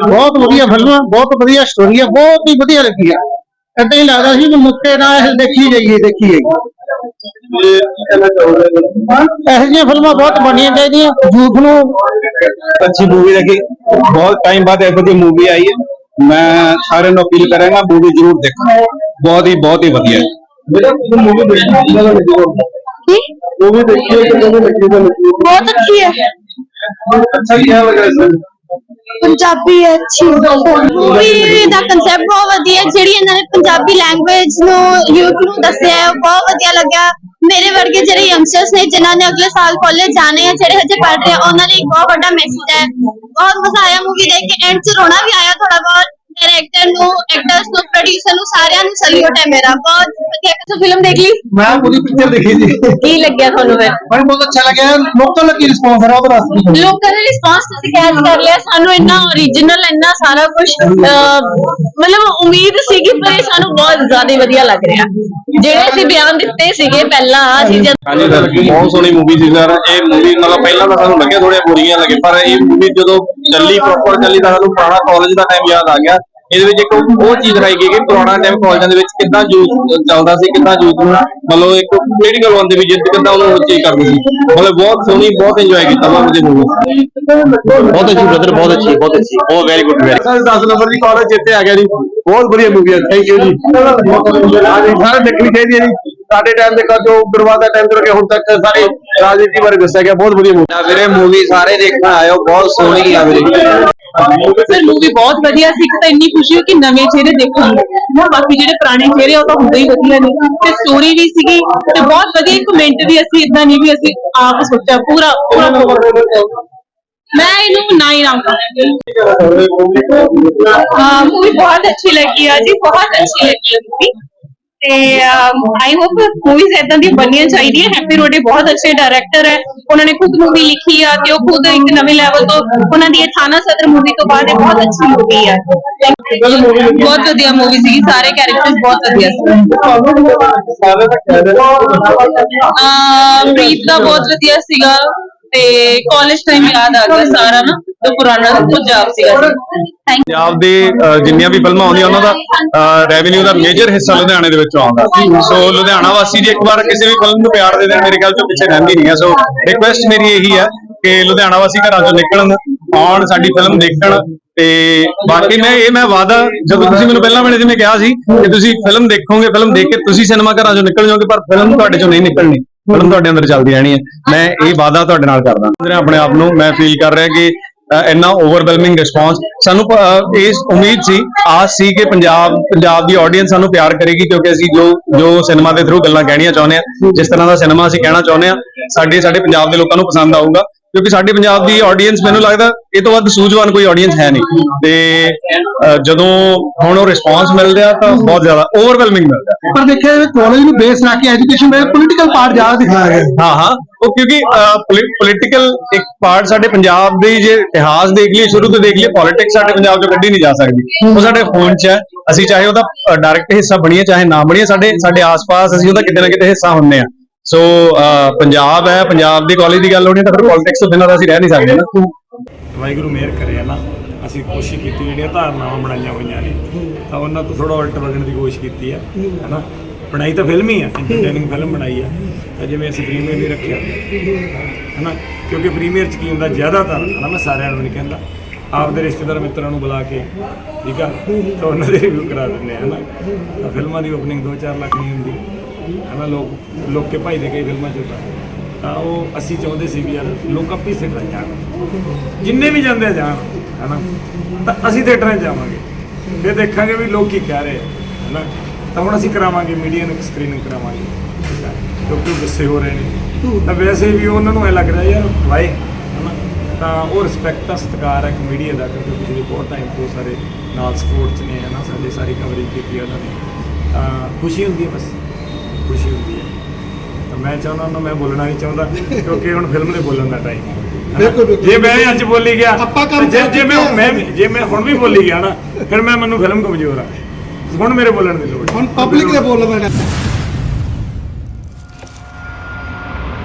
ਬਹੁਤ ਵਧੀਆ ਫਿਲਮ ਆ ਬਹੁਤ ਵਧੀਆ ਸਟੋਰੀ ਆ ਬਹੁਤ ਹੀ ਵਧੀਆ ਲੱਗੀ ਆ ਏਦਾਂ ਹੀ ਲੱਗਦਾ ਸੀ ਕਿ ਮੁੱਕੇ ਨਾਲ ਇਹ ਦੇਖੀ ਜਾਈਏ ਦੇਖੀ ਜਾਈਏ ਇਹੋ ਜਿਹੀਆਂ ਫਿਲਮਾਂ ਬਹੁਤ ਬਣਨੀਆਂ ਚਾਹੀਦੀਆਂ ਯੂਥ ਨੂੰ अच्छी मूवी लगी बहुत टाइम बाद ऐसी दी मूवी आई है मैं सारे ਨੂੰ अपील करेंगा मूवी जरूर देखो बहुत ही बहुत ही बढ़िया है मूवी देखिए बहुत अच्छी है अच्छा क्या लग रहा है ਪੰਜਾਬੀ ਹੈ, ਅੱਛੀ ਮੂਵੀ ਦਾ ਕਨਸੈਪਟ ਬਹੁਤ ਵਧੀਆ, ਜਿਹੜੀ ਇਹਨਾਂ ਨੇ ਪੰਜਾਬੀ ਲੈਂਗੁਏਜ ਨੂੰ ਯੂਥ ਨੂੰ ਦੱਸਿਆ ਹੈ ਬਹੁਤ ਵਧੀਆ ਲੱਗਿਆ। ਮੇਰੇ ਵਰਗੇ ਜਿਹੜੇ ਯੰਗਸਟਰਸ ਨੇ, ਜਿਨ੍ਹਾਂ ਨੇ ਅਗਲੇ ਸਾਲ ਕਾਲਜ ਜਾਣੇ ਆ, ਜਿਹੜੇ ਹਜੇ ਪੜ੍ਹ ਰਹੇ ਆ, ਉਹਨਾਂ ਲਈ ਇੱਕ ਬਹੁਤ ਵੱਡਾ ਮੈਸੇਜ ਹੈ। ਬਹੁਤ ਮਜ਼ਾ ਆਇਆ ਮੂਵੀ ਦੇਖ ਕੇ ਐਂਡ 'ਚ ਰੋਣਾ ਵੀ ਆਇਆ ਥੋੜਾ ਬਹੁਤ। ਡਾਇਰੈਕਟਰ ਨੂੰ ਐਕਟਰਸ ਨੂੰ ਪ੍ਰੋਡਿਊਸਰ ਨੂੰ ਸਾਰਿਆਂ ਨੂੰ ਸੈਲੂਟ ਹੈ ਮੇਰਾ ਬਹੁਤ ਵਧੀਆ। ਤੁਸੀਂ ਫਿਲਮ ਦੇਖ ਲਈ? ਮੈਂ ਪੂਰੀ ਪਿਕਚਰ ਦੇਖੀ ਸੀ। ਕੀ ਲੱਗਿਆ ਤੁਹਾਨੂੰ ਫਿਰ? ਮੈਨੂੰ ਬਹੁਤ ਅੱਛਾ ਲੱਗਿਆ। ਲੋਕਾਂ ਦਾ ਕੀ ਰਿਸਪੌਂਸ ਆ ਉਹਦਾ ਦੱਸ ਦਿਓ ਲੋਕਾਂ ਦਾ ਰਿਸਪਾਂਸ ਤੁਸੀਂ ਕੈਚ ਕਰ ਲਿਆ। ਸਾਨੂੰ ਇੰਨਾ ਓਰੀਜਨਲ ਇੰਨਾ ਸਾਰਾ ਕੁਝ ਮਤਲਬ ਉਮੀਦ ਸੀਗੀ ਪਰ ਇਹ ਸਾਨੂੰ ਬਹੁਤ ਜ਼ਿਆਦਾ ਵਧੀਆ ਲੱਗ ਰਿਹਾ। ਜਿਹੜੇ ਅਸੀਂ ਬਿਆਨ ਦਿੱਤੇ ਸੀਗੇ ਪਹਿਲਾਂ ਅਸੀਂ ਜਦ ਹਾਂਜੀ ਸਰ ਬਹੁਤ ਸੋਹਣੀ ਮੂਵੀ ਸੀ ਸਰ। ਇਹ ਮੂਵੀ ਮਤਲਬ ਪਹਿਲਾਂ ਤਾਂ ਸਾਨੂੰ ਲੱਗਿਆ ਥੋੜ੍ਹੀਆਂ ਬੁਰੀਆਂ ਲੱਗੇ ਪਰ ਇਹ ਮੂਵੀ ਜਦੋਂ ਚੱਲੀ ਪ੍ਰੋਪਰ ਚੱਲੀ ਤਾਂ ਸਾਨੂੰ ਪੁਰਾਣਾ ਕਾਲਜ ਦਾ ਟਾਈਮ ਯਾਦ ਆ ਗਿਆ। ਇਹਦੇ ਵਿੱਚ ਇੱਕ ਉਹ ਚੀਜ਼ ਦਿਖਾਈ ਗਈ ਕਿ ਪੁਰਾਣਾ ਟਾਈਮ ਕਾਲਜਾਂ ਦੇ ਵਿੱਚ ਕਿੱਦਾਂ ਯੂਥ ਚੱਲਦਾ ਸੀ ਕਿੱਦਾਂ ਯੂਥ ਨੂੰ ਮਤਲਬ ਇੱਕ ਪੋਲੀਟੀਕਲ ਬੰਦੇ ਵੀ ਜਿੱਦ ਕਿੱਦਾਂ ਉਹਨੂੰ ਉਹ ਚੀਜ਼ ਕਰਦੇ ਸੀ। ਮਤਲਬ ਬਹੁਤ ਸੋਹਣੀ ਬਹੁਤ ਇੰਜੋਏ ਕੀਤਾ ਮੈਂ ਉਹਦੀ ਮੂਵੀ ਬਹੁਤ ਅੱਛੀ ਬ੍ਰਦਰ ਬਹੁਤ ਅੱਛੀ ਬਹੁਤ ਅੱਛੀ। ਬਹੁਤ very good very sir 10 number ਦੀ ਕਾਲਜ ਜਿੱਤੇ ਆ ਗਿਆ ਜੀ। ਬਹੁਤ ਵਧੀਆ ਮੂਵੀ ਹੈ ਥੈਂਕ ਯੂ ਜੀ। ਸਾਰੇ ਦੇਖਣੀ ਚਾਹੀਦੀ ਹੈ ਜੀ। ਸਾਡੇ ਟਾਈਮ ਦੇ ਕਾ ਜੋ ਗੁਰਵਾਦਾ ਟਾਈਮ ਤੋਂ ਲੈ ਕੇ ਹੁਣ ਤੱਕ ਸਾਰੇ ਰਾਜਨੀਤੀ ਬਾਰੇ ਦੱਸਿਆ ਗਿਆ। ਬਹੁਤ ਵਧੀਆ ਮੂਵੀ ਵੀਰੇ ਮੂਵੀ ਸਾਰੇ ਦੇਖਣ ਆਇਓ ਬਹੁਤ ਸੋਹਣੀ ਆ ਵੀਰੇ। ਸਰ ਮੂਵੀ ਬਹੁਤ ਵਧੀਆ ਸੀ, ਇੱਕ ਤਾਂ ਇੰਨੀ ਖੁਸ਼ੀ ਹੋਈ ਕਿ ਨਵੇਂ ਚਿਹਰੇ ਦੇਖਣ ਨੂੰ। ਬਾਕੀ ਜਿਹੜੇ ਪੁਰਾਣੇ ਚਿਹਰੇ ਉਹ ਤਾਂ ਹੁੰਦੇ ਹੀ ਵਧੀਆ ਨੇ। ਤੇ ਸਟੋਰੀ ਵੀ ਸੀਗੀ, ਤੇ ਬਹੁਤ ਵਧੀਆ ਇੱਕ ਵੀ ਅਸੀਂ ਇਦਾਂ ਨਹੀਂ ਵੀ ਅਸੀਂ ਆਪ ਸੋਚਿਆ, ਪੂਰਾ ਪੂਰਾ ਮੈਂ ਇਹਨੂੰ ਨਾ ਹੀ ਨਾਮ ਹਾਂ ਮੂਵੀ ਬਹੁਤ ਅੱਛੀ ਲੱਗੀ ਆ ਜੀ, ਬਹੁਤ ਅੱਛੀ ਲੱਗੀ ਆ ਮੂਵੀ ਤੇ ਆਈ ਹੋਪ ਮੂਵੀਜ਼ ਇਦਾਂ ਦੀ ਬਣਨੀਆਂ ਚਾਹੀਦੀਆਂ ਹੈਪੀ ਰੋਡੇ ਬਹੁਤ ਅੱਛੇ ਡਾਇਰੈਕਟਰ ਹੈ। ਉਹਨਾਂ ਨੇ ਖੁਦ ਮੂਵੀ ਲਿਖੀ ਆ ਤੇ ਉਹ ਖੁਦ ਇੱਕ ਨਵੇਂ ਲੈਵਲ ਤੋਂ, ਉਹਨਾਂ ਦੀ ਇਹ ਥਾਣਾ ਸਦਰ ਮੂਵੀ ਤੋਂ ਬਾਅਦ ਇਹ ਬਹੁਤ ਅੱਛੀ ਮੂਵੀ ਆ। ਬਹੁਤ ਵਧੀਆ ਮੂਵੀ ਸੀ ਸਾਰੇ ਕੈਰੈਕਟਰਸ ਬਹੁਤ ਵਧੀਆ ਸੀ। ਅਹ, ਪ੍ਰੀਤ ਦਾ ਬਹੁਤ ਵਧੀਆ ਸੀਗਾ ਤੇ ਕਾਲਜ ਟਾਈਮ ਯਾਦ ਆ ਗਿਆ ਸਾਰਾ ਨਾ। ਤੇ ਪੁਰਾਣਾ ਪੰਜਾਬ ਸੀਗਾ ਥੈਂਕ ਪੰਜਾਬ ਦੇ ਅਹ, ਜਿੰਨੀਆਂ ਵੀ ਫਿਲਮਾਂ ਆਉਂਦੀਆਂ ਉਹਨਾਂ ਦਾ ਰੈਵਨਿਊ ਦਾ ਮੇਜਰ ਹਿੱਸਾ ਲੁਧਿਆਣੇ ਦੇ ਵਿੱਚੋਂ ਆਉਂਦਾ। ਸੋ ਲੁਧਿਆਣਾ ਵਾਸੀ ਜੀ ਇੱਕ ਵਾਰ ਕਿਸੇ ਵੀ ਫਿਲਮ ਨੂੰ ਪਿਆਰ ਦੇ ਦੇਣ ਮੇਰੇ ਖਿਆਲ ਚੋਂ ਪਿੱਛੇ ਰਹਿੰਦੀ ਨਹੀਂ ਹੈ। ਸੋ ਰਿਕੁਐਸਟ ਮੇਰੀ ਇਹੀ ਹੈ ਕਿ ਲੁਧਿਆਣਾ ਵਾਸੀ ਘਰਾਂ ਚੋਂ ਨਿਕਲਣ ਆਉਣ ਸਾਡੀ ਫਿਲਮ ਦੇਖਣ ਤੇ ਬਾਕੀ ਮੈਂ ਇਹ ਮੈਂ ਵਾਦਾ ਜਦੋਂ ਤੁਸੀਂ ਮੈਨੂੰ ਪਹਿਲਾਂ ਮੈਨੇ ਜਿਵੇਂ ਕਿਹਾ ਸੀ ਕਿ ਤੁਸੀਂ ਫਿਲਮ ਦੇਖੋਗੇ ਫਿਲਮ ਦੇਖ ਕੇ ਤੁਸੀਂ ਸਿਨੇਮਾ ਘਰਾਂ ਚੋਂ ਨਿਕਲ ਜਾਓਗੇ ਪਰ ਫਿਲਮ ਤੁਹਾਡੇ ਚੋਂ ਨਹੀਂ ਨਿਕਲਣੀ। ਫਿਲਮ ਤੁਹਾਡੇ ਅੰਦਰ ਚੱਲਦੀ ਰਹਿਣੀ ਹੈ। ਮੈਂ ਇਹ ਵਾਦਾ ਤੁਹਾਡੇ ਨਾਲ ਕਰਦਾ। ਆਪਣੇ ਆਪ ਨੂੰ ਮੈਂ ਫੀਲ ਕਰ ਰਿਹਾ ਕਿ ਇੰਨਾ ਓਵਰਵੈਲਮਿੰਗ ਰਿਸਪਾਂਸ ਸਾਨੂੰ ਅ, ਇਸ ਉਮੀਦ ਸੀ ਆਸ ਸੀ ਕਿ ਪੰਜਾਬ ਪੰਜਾਬ ਦੀ ਆਡੀਅנס ਸਾਨੂੰ ਪਿਆਰ ਕਰੇਗੀ ਕਿਉਂਕਿ ਅਸੀਂ ਜੋ ਜੋ ਸਿਨੇਮਾ ਦੇ ਥਰੂ ਗੱਲਾਂ ਕਹਿਣੀਆਂ ਚਾਹੁੰਦੇ ਆ ਜਿਸ ਤਰ੍ਹਾਂ ਦਾ ਸਿਨੇਮਾ ਅਸੀਂ ਕਹਿਣਾ ਚਾਹੁੰਦੇ ਆ ਸਾਡੇ ਸਾਡੇ ਪੰਜਾਬ ਦੇ ਲੋਕਾਂ ਨੂੰ ਪਸੰਦ ਆਊਗਾ। ਕਿਉਂਕਿ ਸਾਡੇ ਪੰਜਾਬ ਦੀ ਆਡੀਅנס ਮੈਨੂੰ ਲੱਗਦਾ ਇਹ ਤੋਂ ਵੱਧ ਸੂਝਵਾਨ ਕੋਈ ਆਡੀਅנס ਹੈ ਨਹੀਂ। ਤੇ ਜਦੋਂ ਹੁਣ ਉਹ ਰਿਸਪਾਂਸ ਮਿਲ ਰਿਹਾ ਤਾਂ ਬਹੁਤ ਜ਼ਿਆਦਾ ਓਵਰਵੈਲਮਿੰਗ ਮਿਲਦਾ। ਪਰ ਦੇਖਿਆ ਜਾਵੇ ਕਾਲਜ ਨੂੰ ਬੇਸ ਰੱਖ ਕੇ ਐਜੂਕੇਸ਼ਨ ਵਿੱਚ ਪੋਲੀਟੀਕਲ ਪਾਰਟ ਜ਼ਿਆਦਾ ਦਿਖਾਇਆ ਗਿਆ ਹਾਂ ਹਾਂ। ਉਹ ਕਿਉਂਕਿ ਪੋਲੀਟੀਕਲ ਇੱਕ ਪਾਰਟ ਸਾਡੇ ਪੰਜਾਬ ਦੇ ਜੇ ਇਤਿਹਾਸ ਦੇਖ ਲਈਏ ਸ਼ੁਰੂ ਤੋਂ ਦੇਖ ਲਈਏ ਪੋਲਿਟਿਕਸ ਸਾਡੇ ਪੰਜਾਬ ਚੋਂ ਕੱਢੀ ਨਹੀਂ ਜਾ ਸਕਦੀ। ਉਹ ਸਾਡੇ ਫੋਨ 'ਚ ਹੈ। ਅਸੀਂ ਚਾਹੇ ਉਹਦਾ ਡਾਇਰੈਕਟ ਹਿੱਸਾ ਬਣੀਏ ਚਾਹੇ ਨਾ ਬਣੀਏ ਸਾਡੇ ਸਾਡੇ ਆਸ-ਪਾਸ ਅਸੀਂ ਉਹਦਾ ਕਿਤੇ ਨਾ ਕਿਤੇ ਹਿੱਸਾ ਹੁੰਨੇ ਆ। ਸੋ uh, ਪੰਜਾਬ ਹੈ, ਪੰਜਾਬ ਦੀ ਕਾਲਜ ਦੀ ਗੱਲ ਹੋਣੀ ਤਾਂ ਫਿਰ ਪੋਲਿਟਿਕਸ ਤੋਂ ਬਿਨਾਂ ਤਾਂ ਅਸੀਂ ਰਹਿ ਨਹੀਂ ਸਕਦੇ ਨਾ। ਵਾਹਿਗੁਰੂ ਮਿਹਰ ਕਰੇ ਨਾ। ਅਸੀਂ ਕੋਸ਼ਿਸ਼ ਕੀਤੀ ਜਿਹੜੀਆਂ ਧਾਰਨਾਵਾਂ ਬਣਾਈਆਂ ਹੋਈਆਂ ਨੇ, ਤਾਂ ਉਹਨਾਂ ਤੋਂ ਥੋੜਾ ਉਲਟ ਵਗਣ ਦੀ ਕੋਸ਼ਿਸ਼ ਕੀਤੀ ਹੈ ਹੈਨਾ ਬਣਾਈ ਤਾਂ ਫਿਲਮ ਹੀ ਆ ਐਂਟਰਟੇਨਿੰਗ ਫਿਲਮ ਬਣਾਈ ਆ ਤਾਂ ਜਿਵੇਂ ਅਸੀਂ ਪ੍ਰੀਮੀਅਰ ਨਹੀਂ ਰੱਖਿਆ ਹੈਨਾ ਕਿਉਂਕਿ ਪ੍ਰੀਮੀਅਰ ਚ ਕੀ ਹੁੰਦਾ, ਜ਼ਿਆਦਾਤਰ ਹੈਨਾ ਮੈਂ ਸਾਰਿਆਂ ਨੂੰ ਨਹੀਂ ਕਹਿੰਦਾ, ਆਪਦੇ ਰਿਸ਼ਤੇਦਾਰ ਮਿੱਤਰਾਂ ਨੂੰ ਬੁਲਾ ਕੇ, ਠੀਕ ਆ, ਤਾਂ ਉਹਨਾਂ ਦੇ ਰਿਵਿਊ ਕਰਾ ਦਿੰਦੇ ਆ ਹੈਨਾ ਫਿਲਮਾਂ ਦੀ ਓਪਨਿੰਗ 2-4 ਲੱਖ ਨਹੀਂ ਹੁੰਦੀ। ਹੈਨਾ ਲੋਕ ਲੋਕੇ ਭਾਈ ਦੇ ਕਈ ਫਿਲਮਾਂ ਚ ਤਾਂ ਉਹ ਅਸੀਂ ਚਾਹੁੰਦੇ ਸੀ ਵੀ ਯਾਰ ਲੋਕ ਆਪੀ ਥੀਏਟਰਾਂ 'ਚ ਜਾਣ। ਜਿੰਨੇ ਵੀ ਜਾਂਦੇ ਆ ਜਾਣ ਹਨਾ। ਤਾਂ ਅਸੀਂ ਥੀਏਟਰਾਂ 'ਚ ਜਾਵਾਂਗੇ। ਫਿਰ ਦੇਖਾਂਗੇ ਵੀ ਲੋਕ ਕੀ ਕਹਿ ਰਹੇ ਆ ਹਨਾ। ਤਾਂ ਹੁਣ ਅਸੀਂ ਕਰਾਵਾਂਗੇ ਮੀਡੀਆ ਨੂੰ ਸਕਰੀਨਿੰਗ ਕਰਾਵਾਂਗੇ। ਠੀਕ ਆ, ਕਿਉਂਕਿ ਉਹ ਗੁੱਸੇ ਹੋ ਰਹੇ ਨੇ। ਤਾਂ ਵੈਸੇ ਵੀ ਉਹਨਾਂ ਨੂੰ ਐ ਲੱਗ ਰਿਹਾ ਯਾਰ ਵਾਏ ਹਨਾ। ਤਾਂ ਉਹ ਰਿਸਪੈਕਟ ਦਾ ਸਤਿਕਾਰ ਹੈ ਮੀਡੀਆ ਦਾ ਕਿਉਂਕਿ ਪਿਛਲੇ ਬਹੁਤ ਟਾਈਮ ਤੋਂ ਸਾਰੇ ਨਾਲ ਸਪੋਰਟ 'ਚ ਨੇ ਹਨਾ। ਸਾਡੇ ਸਾਰੀ ਕਵਰੇਜ ਕੀਤੀ ਉਹਨਾਂ ਨੇ। ਤਾਂ ਖੁਸ਼ੀ ਹੁੰਦੀ ਹੈ ਬਸ। ਖੁਸ਼ੀ ਹੁੰਦੀ ਹੈ। ਤਾਂ ਮੈਂ ਚਾਹੁੰਦਾ ਹੁੰਦਾ ਮੈਂ ਬੋਲਣਾ ਨਹੀਂ ਚਾਹੁੰਦਾ ਕਿਉਂਕਿ ਹੁਣ ਫਿਲਮ ਦੇ ਬੋਲਣ ਦਾ ਟਾਈਮ ਹੈ। ਬਿਲਕੁਲ, ਬਿਲਕੁਲ। ਜੇ ਮੈਂ ਅੱਜ ਬੋਲੀ ਗਿਆ ਆਪਾਂ ਕੰਮ ਜੇ ਜੇ ਮੈਂ ਮੈਂ ਜੇ ਮੈਂ ਹੁਣ ਵੀ ਬੋਲੀ ਗਿਆ ਨਾ ਫਿਰ ਮੈਂ ਮੈਨੂੰ ਫਿਲਮ ਕਮਜ਼ੋਰ ਆ। ਹੁਣ ਮੇਰੇ ਬੋਲਣ ਦੀ ਲੋੜ। ਹੁਣ ਪਬਲਿਕ ਦੇ ਬੋਲਣ ਦਾ